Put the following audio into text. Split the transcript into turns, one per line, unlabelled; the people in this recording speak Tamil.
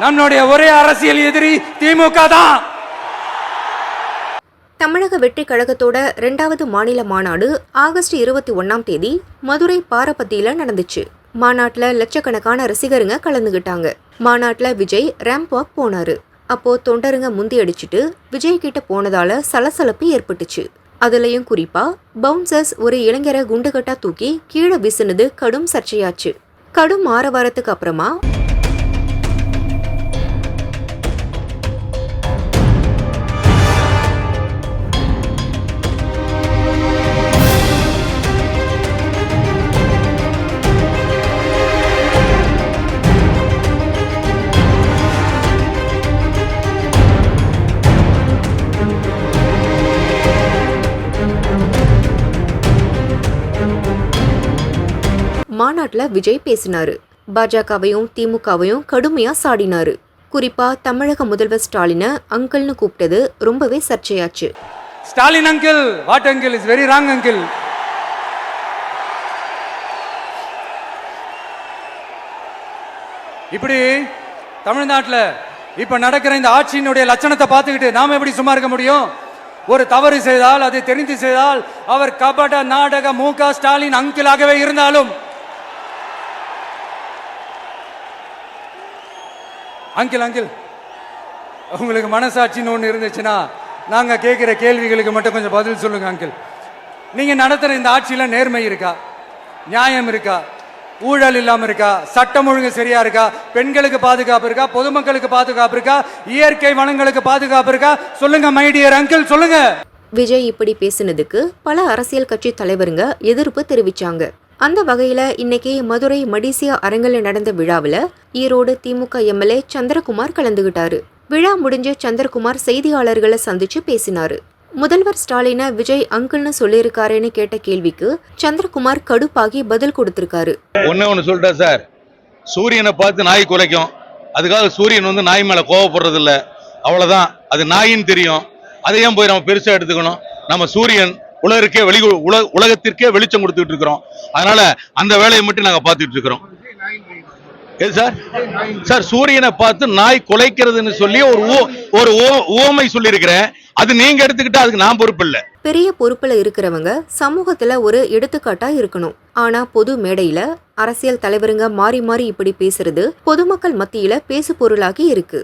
நம்மளுடைய ஒரே அரசியல் எதிரி திமுக தான்.
தமிழக வெற்றி கழகத்தோட ரெண்டாவது மாநில மாநாடு ஆகஸ்ட் இருபத்தி ஒன்னாம் தேதி மதுரை பாரபத்தியில நடந்துச்சு. மாநாட்டில் லட்சக்கணக்கான ரசிகருங்க கலந்துகிட்டாங்க. மாநாட்டில் விஜய் ரேம்ப் வாக் போனாரு. அப்போ தொண்டருங்க முந்தி அடிச்சுட்டு விஜய் கிட்ட போனதால சலசலப்பு ஏற்பட்டுச்சு. அதுலயும் குறிப்பா பவுன்சர்ஸ் ஒரு இளைஞரை குண்டுகட்டா தூக்கி கீழே வீசுனது கடும் சர்ச்சையாச்சு. கடும் ஆரவாரத்துக்கு அப்புறமா மாநாட்டில் விஜய் பேசினாரு. பாஜகவையும் திமுகவையும் கடுமையாக சாடினாரு. குறிப்பாக தமிழக முதல்வர் ஸ்டாலினை அங்கிள்னு கூப்பிட்டது ரொம்பவே சர்ச்சையாச்சு.
Stalin uncle what uncle is very wrong uncle. இப்படி தமிழ்நாட்டில் இப்போ நடக்கிற இந்த ஆட்சியினுடைய லட்சணத்தை பார்த்துக்கிட்டு நாம் எப்படி சும்மா இருக்க முடியும்? ஒரு தவறு செய்தால் அதை தெரிந்து செய்தால் அவர் கபட நாடக மு ஸ்டாலின் அங்கிளாகவே இருந்தாலும் அங்கிள் அங்கிள். உங்களுக்கு மனசாட்சின்னு ஒன்று இருந்துச்சுன்னா நாங்கள் கேட்குற கேள்விகளுக்கு மட்டும் கொஞ்சம் பதில் சொல்லுங்க அங்கிள். நீங்கள் நடத்துகிற இந்த ஆட்சியில் நேர்மை இருக்கா? நியாயம் இருக்கா? ஊழல் இல்லாமல் இருக்கா? சட்டம் ஒழுங்கு சரியா இருக்கா? பெண்களுக்கு பாதுகாப்பு இருக்கா? பொதுமக்களுக்கு பாதுகாப்பு இருக்கா? இயற்கை வளங்களுக்கு பாதுகாப்பு இருக்கா? சொல்லுங்க மைடியர் அங்கிள் சொல்லுங்க.
விஜய் இப்படி பேசினதுக்கு பல அரசியல் கட்சி தலைவருங்க எதிர்ப்பு தெரிவிச்சாங்க. அந்த வகையில் இன்னைக்கு மதுரை மடிசியா அரங்கில் நடந்த விழாவில் ஈரோடு திமுக எம்எல்ஏ சந்திரகுமார் கலந்துகிட்டாரு. விழா முடிஞ்ச சந்திரகுமார் செய்தியாளர்களை சந்திச்சு பேசினாரு. முதல்வர் ஸ்டாலினை விஜய் அங்கிள்னு சொல்லியிருக்காருன்னு கேட்ட கேள்விக்கு சந்திரகுமார் கடுப்பாகி பதில் கொடுத்திருக்காரு.
ஒன்னு ஒன்று சொல்லிட்டேன் சார். சூரியனை பார்த்து நாய் குலைக்கும். அதுக்காக சூரியன் வந்து நாய் மேலே கோவப்படுறது இல்லை அவ்வளோதான் அது நாயின்னு தெரியும். அதை ஏன் போய் நம்ம பெருசாக எடுத்துக்கணும். நம்ம சூரியன் உலகிற்கே வெளி உல உலகத்திற்கே வெளிச்சம் கொடுத்துட்டு இருக்கிறோம். அதனால அந்த வேலையை மட்டும் நாங்கள் பார்த்துட்டு இருக்கிறோம். எது சார்? சார் சூரியனை பார்த்து நாய் குலைக்கிறதுன்னு சொல்லி ஒரு ஒரு ஓமை சொல்லியிருக்கிறேன். அது நீங்க எடுத்துக்கிட்டா அதுக்கு நான் பொறுப்பு இல்லை.
பெரிய பொறுப்புல இருக்கிறவங்க சமூகத்துல ஒரு எடுத்துக்காட்டா இருக்கணும். ஆனா பொது மேடையில அரசியல் தலைவருங்க மாறி மாறி இப்படி பேசுறது பொதுமக்கள் மத்தியில பேசு பொருளாகி இருக்கு.